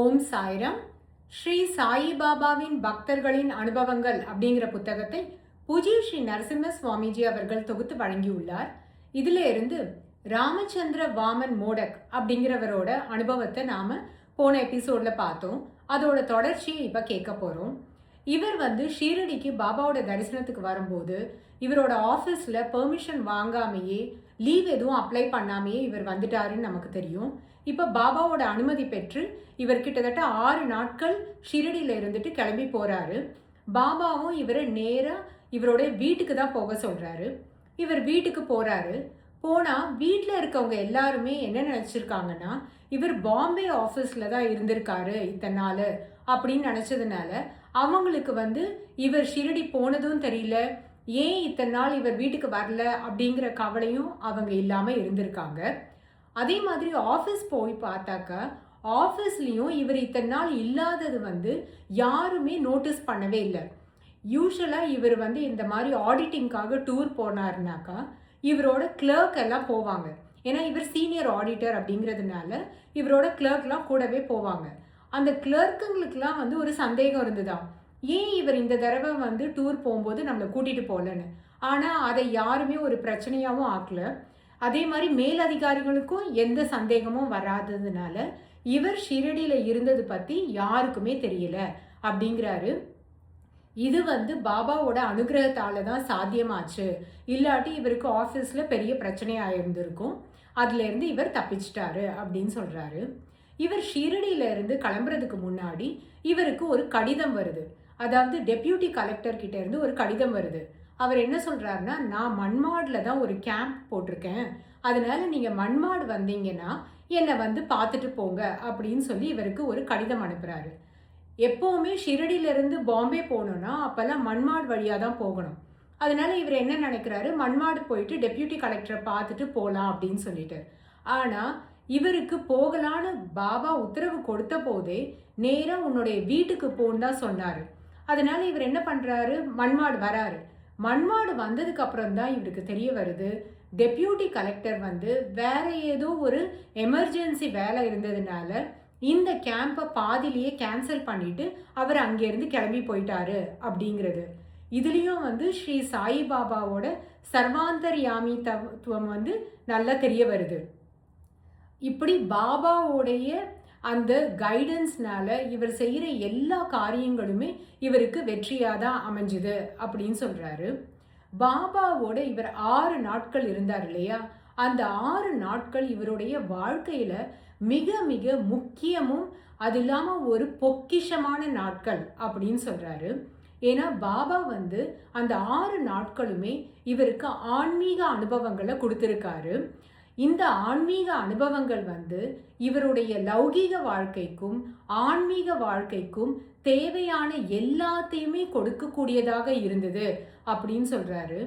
ஓம் சாய்ராம். ஸ்ரீ சாயிபாபாவின் பக்தர்களின் அனுபவங்கள் அப்படிங்கிற புத்தகத்தை பூஜ்ய ஸ்ரீ நரசிம்ம சுவாமிஜி அவர்கள் தொகுத்து வழங்கியுள்ளார். இதில் இருந்து ராமச்சந்திர வாமன் மோடக் அப்படிங்கிறவரோட அனுபவத்தை நாம் போன எபிசோடில் பார்த்தோம். அதோட தொடர்ச்சியை இப்போ கேட்க போகிறோம் இவர் வந்து ஷீரடிக்கு பாபாவோட தரிசனத்துக்கு வரும்போது இவரோட ஆஃபீஸில் பெர்மிஷன் வாங்காமையே லீவ் எதுவும் அப்ளை பண்ணாமையே இவர் வந்துட்டாருன்னு நமக்கு தெரியும். இப்போ பாபாவோட அனுமதி பெற்று இவர் கிட்டத்தட்ட ஆறு நாட்கள் ஷிரடியில் இருந்துட்டு கிளம்பி போகிறாரு பாபாவும் இவரை நேராக இவரோட வீட்டுக்கு தான் போக சொல்கிறாரு இவர் வீட்டுக்கு போகிறாரு போனால் வீட்டில் இருக்கவங்க எல்லாருமே என்ன நினச்சிருக்காங்கன்னா இவர் பாம்பே ஆஃபீஸில் தான் இருந்திருக்காரு இத்தனை நாள் அப்படின்னு நினச்சதுனால அவங்களுக்கு வந்து இவர் ஷிரடி போனதும் தெரியல. ஏன் இத்தனை நாள் இவர் வீட்டுக்கு வரல அப்படிங்கிற கவலையும் அவங்க இல்லாமல் இருந்திருக்காங்க. அதே மாதிரி ஆஃபீஸ் போய் பார்த்தாக்கா ஆஃபீஸ்லேயும் இவர் இத்தனை நாள் இல்லாதது வந்து யாருமே நோட்டீஸ் பண்ணவே இல்லை. யூஸ்வலாக இவர் வந்து இந்த மாதிரி ஆடிட்டிங்காக டூர் போனாருனாக்கா இவரோட கிளர்க் எல்லாம் போவாங்க. ஏன்னா இவர் சீனியர் ஆடிட்டர் அப்படிங்கிறதுனால இவரோட கிளர்க்லாம் கூடவே போவாங்க. அந்த கிளர்க்குங்களுக்கெல்லாம் வந்து ஒரு சந்தேகம் இருந்துதான். ஏன் இவர் இந்த தடவை வந்து டூர் போகும்போது நம்மளை கூட்டிகிட்டு போகலன்னு ஆனால் அதை யாருமே ஒரு பிரச்சனையாகவும் ஆக்கல. அதே மாதிரி மேலதிகாரிகளுக்கும் எந்த சந்தேகமும் வராததுனால இவர் ஷிரடியில் இருந்தது பற்றி யாருக்குமே தெரியல. அப்படிங்கிறாரு. இது வந்து பாபாவோட அனுகிரகத்தால் தான் சாத்தியமாச்சு. இல்லாட்டி இவருக்கு ஆஃபீஸில் பெரிய பிரச்சனையாக இருந்திருக்கும் அதுலேருந்து இவர் தப்பிச்சிட்டாரு அப்படின்னு சொல்கிறாரு இவர் ஷிரடியிலேருந்து கிளம்புறதுக்கு முன்னாடி இவருக்கு ஒரு கடிதம் வருது. அதாவது டெப்யூட்டி கலெக்டர் ஒரு கடிதம் வருது. அவர் என்ன சொல்கிறாருன்னா நான் மண்மாடில் தான் ஒரு கேம்ப் போட்டிருக்கேன். அதனால் நீங்கள் மண்மாடு வந்தீங்கன்னா என்னை வந்து பார்த்துட்டு போங்க அப்படின்னு சொல்லி இவருக்கு ஒரு கடிதம் அனுப்புகிறாரு எப்போவுமே ஷிரடியிலேருந்து பாம்பே போகணுன்னா அப்போல்லாம் மண்மாடு வழியாக தான் போகணும். அதனால இவர் என்ன நினைக்கிறாரு? மண்மாடு போயிட்டு டெப்யூட்டி கலெக்டரை பார்த்துட்டு போகலாம் அப்படின்னு சொல்லிட்டு. ஆனால் இவருக்கு போகலான்னு பாபா உத்தரவு கொடுத்த போதே நேராக உன்னுடைய வீட்டுக்கு போன்னு தான் சொன்னார். அதனால இவர் என்ன பண்ணுறாரு மண்மாடு வராரு. மண்மாடு வந்ததுக்கு அப்புறம் தான் இவருக்கு தெரிய வருது. டெப்யூட்டி கலெக்டர் வந்து வேற ஏதோ ஒரு எமர்ஜென்சி வேலை இருந்ததுனால இந்த கேம்பை பாதிலேயே கேன்சல் பண்ணிட்டு அவர் அங்கேருந்து கிளம்பி போயிட்டாரு அப்படிங்கிறது. இதுலேயும் வந்து ஸ்ரீ சாய்பாபாவோட சர்வாந்தர்யாமி தத்துவம் வந்து நல்லா தெரிய வருது. இப்படி பாபாவோடைய அந்த கைடன்ஸ்னால இவர் செய்கிற எல்லா காரியங்களுமே இவருக்கு வெற்றியாக தான் அமைஞ்சுது அப்படின்னு சொல்கிறாரு பாபாவோட இவர் ஆறு நாட்கள் இருந்தார் இல்லையா? அந்த ஆறு நாட்கள் இவருடைய வாழ்க்கையில் மிக மிக முக்கியமும் அது இல்லாமல் ஒரு பொக்கிஷமான நாட்கள் அப்படின்னு சொல்கிறாரு ஏன்னா பாபா வந்து அந்த ஆறு நாட்களுமே இவருக்கு ஆன்மீக அனுபவங்களை கொடுத்துருக்காரு. இந்த ஆன்மீக அனுபவங்கள் வந்து இவருடைய லௌகீக வாழ்க்கைக்கும் ஆன்மீக வாழ்க்கைக்கும் தேவையான எல்லாத்தையுமே கொடுக்கக்கூடியதாக இருந்தது அப்படின்னு சொல்கிறாரு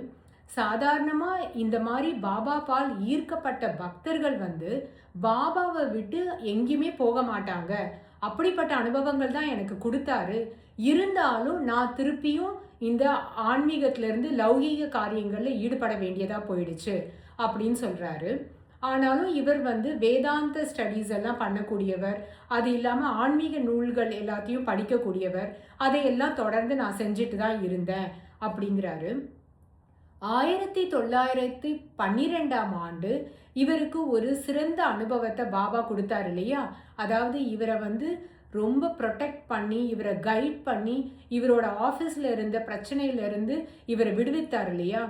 சாதாரணமாக இந்த மாதிரி பாபா பால் ஈர்க்கப்பட்ட பக்தர்கள் வந்து பாபாவை விட்டு எங்கேயுமே போக மாட்டாங்க. அப்படிப்பட்ட அனுபவங்கள் தான் எனக்கு கொடுத்தாரு. இருந்தாலும் நான் திருப்பியும் இந்த ஆன்மீகத்திலேருந்து லௌகீக காரியங்களில் ஈடுபட வேண்டியதாக போயிடுச்சு அப்படின்னு சொல்கிறாரு ஆனாலும் இவர் வந்து வேதாந்த ஸ்டடீஸ் எல்லாம் பண்ணக்கூடியவர். அது இல்லாமல் ஆன்மீக நூல்கள் எல்லாத்தையும் படிக்கக்கூடியவர். அதையெல்லாம் தொடர்ந்து நான் செஞ்சுட்டு தான் இருந்தேன் அப்படிங்கிறாரு. ஆயிரத்தி தொள்ளாயிரத்தி பன்னிரெண்டாம் ஆண்டு இவருக்கு ஒரு சிறந்த அனுபவத்தை பாபா கொடுத்தாரு இல்லையா? அதாவது இவரை வந்து ரொம்ப ப்ரொடெக்ட் பண்ணி இவரை கைட் பண்ணி இவரோட ஆஃபீஸில் இருந்த பிரச்சனையிலேருந்து இவரை விடுவித்தார் இல்லையா?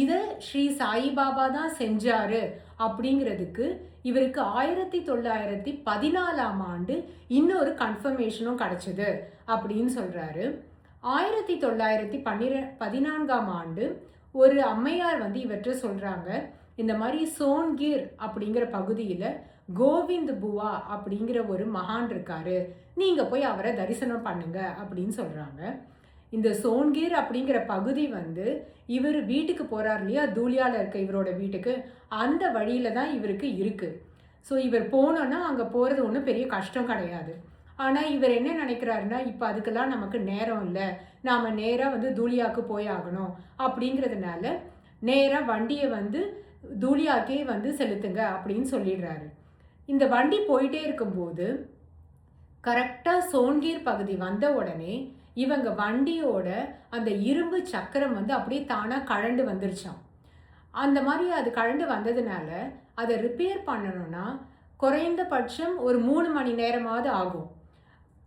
இதை ஸ்ரீ சாயிபாபா தான் செஞ்சாரு அப்படிங்கிறதுக்கு இவருக்கு ஆயிரத்தி தொள்ளாயிரத்தி பதினாலாம் ஆண்டு இன்னொரு கன்ஃபர்மேஷனும் கிடச்சிது அப்படின்னு சொல்கிறாரு ஆயிரத்தி தொள்ளாயிரத்தி பன்னிர பதினான்காம் ஆண்டு ஒரு அம்மையார் வந்து இவற்றை சொல்கிறாங்க இந்த மாதிரி சோன்கீர் அப்படிங்கிற பகுதியில் கோவிந்த் புவா அப்படிங்கிற ஒரு மகான் இருக்காரு. நீங்கள் போய் அவரை தரிசனம் பண்ணுங்க அப்படின்னு சொல்கிறாங்க இந்த சோன்கீர் அப்படிங்கிற பகுதி வந்து இவர் வீட்டுக்கு போகிறார் இல்லையா? தூளியால இருக்க இவரோட வீட்டுக்கு. அந்த வழியில் தான் இவருக்கு இருக்குது ஸோ இவர் போனோன்னா அங்கே போகிறது ஒன்றும் பெரிய கஷ்டம் கிடையாது. ஆனால் இவர் என்ன நினைக்கிறாருன்னா இப்போ அதுக்கெல்லாம் நமக்கு நேரம் இல்லை. நாம் நேராக வந்து தூளியாவுக்கு போய் ஆகணும் அப்படிங்கிறதுனால நேராக வண்டியை வந்து தூளியாக்கே வந்து செலுத்துங்க அப்படின்னு சொல்லிடுறாரு. இந்த வண்டி போயிட்டே இருக்கும்போது கரெக்டாக சோன்கீர் பகுதி வந்த உடனே இவங்க வண்டியோட அந்த இரும்பு சக்கரம் வந்து அப்படியே தானாக கழண்டு வந்துருச்சான் அந்த மாதிரி அது கழண்டு வந்ததுனால அதை ரிப்பேர் பண்ணணும்னா குறைந்தபட்சம் ஒரு மூணு மணி நேரமாவது ஆகும்.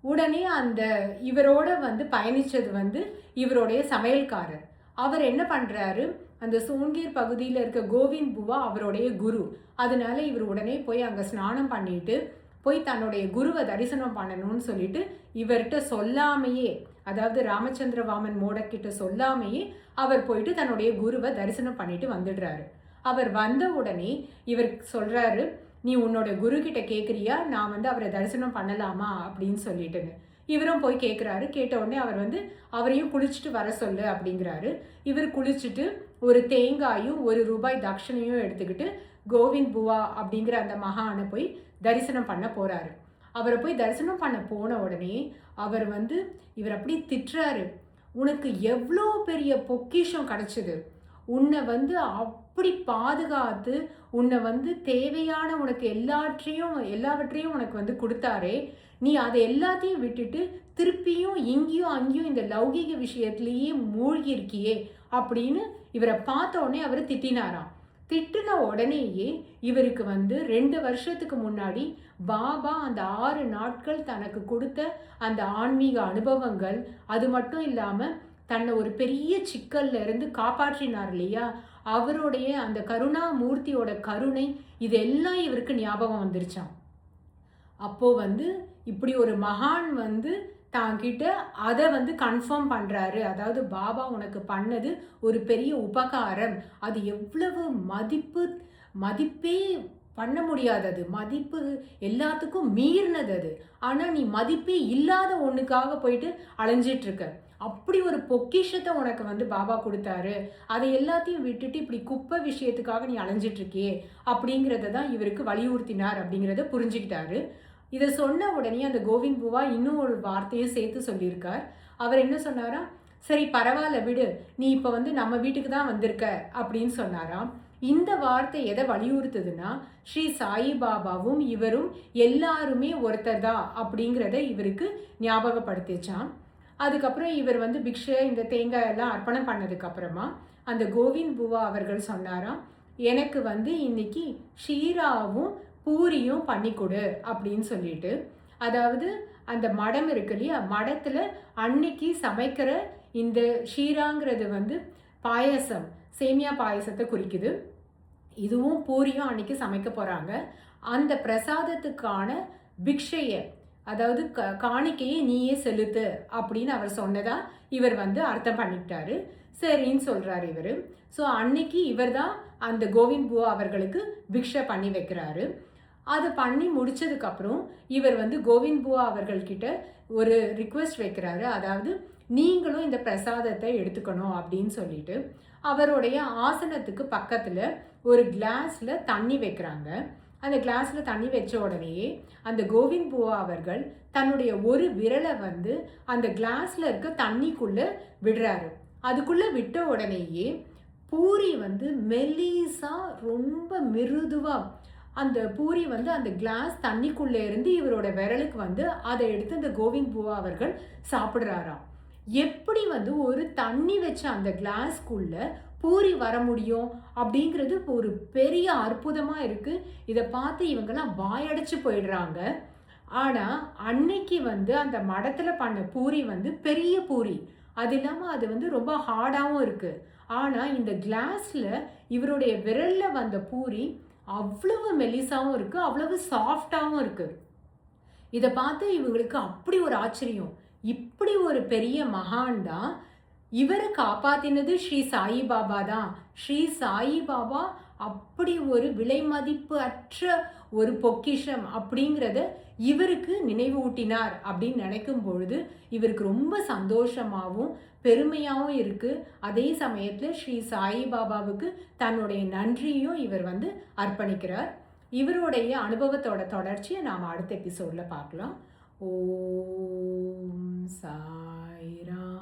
உடனே அந்த இவரோட வந்து பயணித்தது வந்து இவருடைய சமையல்காரர். அவர் என்ன பண்ணுறாரு அந்த சோன்கீர் பகுதியில் இருக்க கோவிந்த் புவா அவருடைய குரு. அதனால இவர் உடனே போய் அங்கே ஸ்நானம் பண்ணிட்டு போய் தன்னுடைய குருவை தரிசனம் பண்ணணும்னு சொல்லிட்டு இவர்கிட்ட சொல்லாமையே அதாவது ராமச்சந்திர வாமன் மோடக்கிட்ட சொல்லாமையே அவர் போயிட்டு தன்னுடைய குருவை தரிசனம் பண்ணிட்டு வந்துடுறாரு. அவர் வந்த உடனே இவர் சொல்றாரு நீ உன்னோட குரு கிட்ட கேட்குறியா நான் வந்து அவரை தரிசனம் பண்ணலாமா? அப்படின்னு சொல்லிட்டுன்னு. இவரும் போய் கேட்குறாரு கேட்ட உடனே அவர் வந்து அவரையும் குளிச்சுட்டு வர சொல்லு அப்படிங்கிறாரு. இவர் குளிச்சுட்டு ஒரு தேங்காயும் ஒரு ரூபாய் தட்சணையும் எடுத்துக்கிட்டு கோவிந்த் புவா அப்படிங்கிற அந்த மகானை போய் தரிசனம் பண்ண போகிறாரு அவரை போய் தரிசனம் பண்ண போன உடனே அவர் வந்து இவர் அப்படி திட்டுறாரு. உனக்கு எவ்வளோ பெரிய பொக்கிஷம் கிடச்சிது. உன்னை வந்து அப்படி பாதுகாத்து உன்னை வந்து தேவையான உனக்கு எல்லாற்றையும் எல்லாவற்றையும் உனக்கு வந்து கொடுத்தாரே நீ அதை எல்லாத்தையும் விட்டுட்டு திருப்பியும் இங்கேயும் அங்கேயும் இந்த லௌகீக விஷயத்துலேயே மூழ்கி இருக்கியே அப்படின்னு இவரை பார்த்த உடனே அவர் திட்டினாராம். திட்டின உடனேயே இவருக்கு வந்து ரெண்டு வருஷத்துக்கு முன்னாடி பாபா அந்த ஆறு நாட்கள் தனக்கு கொடுத்த அந்த ஆன்மீக அனுபவங்கள் அது மட்டும் இல்லாமல் தன்னை ஒரு பெரிய சிக்கல்ல இருந்து காப்பாற்றினார் இல்லையா? அவருடைய அந்த கருணாமூர்த்தியோட கருணை இதெல்லாம் இவருக்கு ஞாபகம் வந்துருச்சான் அப்போது வந்து இப்படி ஒரு மகான் வந்து தாங்கிட்ட அதை வந்து கன்ஃபார்ம் பண்ணுறாரு அதாவது பாபா உனக்கு பண்ணது ஒரு பெரிய உபகாரம். அது எவ்வளவு மதிப்பு மதிப்பே பண்ண முடியாதது மதிப்பு எல்லாத்துக்கும் மீறினது அது. ஆனால் நீ மதிப்பே இல்லாத ஒன்றுக்காக போயிட்டு அலைஞ்சிட்ருக்க அப்படி ஒரு பொக்கிஷத்தை உனக்கு வந்து பாபா கொடுத்தாரு. அதை எல்லாத்தையும் விட்டுட்டு இப்படி குப்பை விஷயத்துக்காக நீ அலைஞ்சிட்ருக்கியே அப்படிங்கிறத தான் இவருக்கு வலியுறுத்தினார் அப்படிங்கிறத புரிஞ்சுக்கிட்டாரு. இதை சொன்ன உடனே அந்த கோவிந்த் பூவா இன்னும் ஒரு வார்த்தையும் சேர்த்து சொல்லியிருக்கார். அவர் என்ன சொன்னாரா? சரி பரவாயில்ல விடு. நீ இப்போ வந்து நம்ம வீட்டுக்கு தான் வந்திருக்க அப்படின்னு சொன்னாராம். இந்த வார்த்தை எதை வலியுறுத்துதுன்னா ஸ்ரீ சாயிபாபாவும் இவரும் எல்லாருமே ஒருத்தர் தான் அப்படிங்கிறத இவருக்கு ஞாபகப்படுத்திச்சான் அதுக்கப்புறம் இவர் வந்து பிக்ஷை இந்த தேங்காய் எல்லாம் அர்ப்பணம் பண்ணதுக்கப்புறமா அந்த கோவிந்த் புவா அவர்கள் சொன்னாராம் எனக்கு வந்து இன்னைக்கு ஷீராவும் பூரியும் பண்ணி கொடு அப்படின்னு சொல்லிட்டு. அதாவது அந்த மடம் இருக்கு இல்லையா மடத்தில் அன்னைக்கு சமைக்கிற இந்த ஷீராங்கிறது வந்து பாயசம் சேமியா பாயசத்தை குறிக்குது. இதுவும் பூரியும் அன்னைக்கு சமைக்க போகிறாங்க அந்த பிரசாதத்துக்கான பிக்ஷையை அதாவது க காணிக்கையை நீயே செலுத்து அப்படின்னு அவர் சொன்னதா இவர் வந்து அர்த்தம் பண்ணிக்கிட்டாரு. சரின்னு சொல்கிறார் இவர். ஸோ அன்னைக்கு இவர் தான் அந்த கோவிந்த் புவா அவர்களுக்கு பிக்ஷை பண்ணி வைக்கிறாரு. அதை பண்ணி முடித்ததுக்கப்புறம் இவர் வந்து கோவிந்த் புவா அவர்கள்கிட்ட ஒரு ரிக்வெஸ்ட் வைக்கிறாரு. அதாவது நீங்களும் இந்த பிரசாதத்தை எடுத்துக்கணும் அப்படின்னு சொல்லிட்டு அவருடைய ஆசனத்துக்கு பக்கத்தில் ஒரு கிளாஸில் தண்ணி வைக்கிறாங்க. அந்த கிளாஸில் தண்ணி வச்ச உடனேயே அந்த கோவிந்த் பூவா அவர்கள் தன்னுடைய ஒரு விரலை வந்து அந்த கிளாஸில் இருக்க தண்ணிக்குள்ளே விடுறாரு. அதுக்குள்ளே விட்ட உடனேயே பூரி வந்து மெல்லிசா ரொம்ப மிருதுவாக அந்த பூரி வந்து அந்த கிளாஸ் தண்ணிக்குள்ளே இருந்து இவரோட விரலுக்கு வந்து அதை எடுத்து அந்த கோவிந்த் பூவா அவர்கள் சாப்பிட்றாராம். எப்படி வந்து ஒரு தண்ணி வச்ச அந்த கிளாஸ்க்குள்ள பூரி வர முடியும் அப்படிங்கிறது ஒரு பெரிய அற்புதமாக இருக்குது இதை பார்த்து இவங்கெல்லாம் வாயடைச்சு போயிடுறாங்க. ஆனால் அன்னைக்கு வந்து அந்த மடத்தில் பண்ண பூரி வந்து பெரிய பூரி. அது இல்லாமல் அது வந்து ரொம்ப ஹார்டாகவும் இருக்குது ஆனால் இந்த கிளாஸில் இவருடைய விரலில் வந்த பூரி அவ்வளவு மெலிசாகவும் இருக்குது அவ்வளவு சாஃப்டாகவும் இருக்குது இதை பார்த்து இவங்களுக்கு அப்படி ஒரு ஆச்சரியம். இப்படி ஒரு பெரிய மகான் தான் இவரை காப்பாத்தினது ஸ்ரீ சாயி பாபா தான். ஸ்ரீ சாயி பாபா அப்படி ஒரு விலை மதிப்பு அற்ற ஒரு பொக்கிஷம் அப்படிங்கிறத இவருக்கு நினைவூட்டினார் அப்படின்னு நினைக்கும் பொழுது இவருக்கு ரொம்ப சந்தோஷமாகவும் பெருமையாகவும் இருக்குது அதே சமயத்தில் ஸ்ரீ சாயி பாபாவுக்கு தன்னுடைய நன்றியும் இவர் வந்து அர்ப்பணிக்கிறார். இவருடைய அனுபவத்தோட தொடர்ச்சியை நாம் அடுத்த எபிசோடில் பார்க்கலாம். ஓம் சாய்ராம்.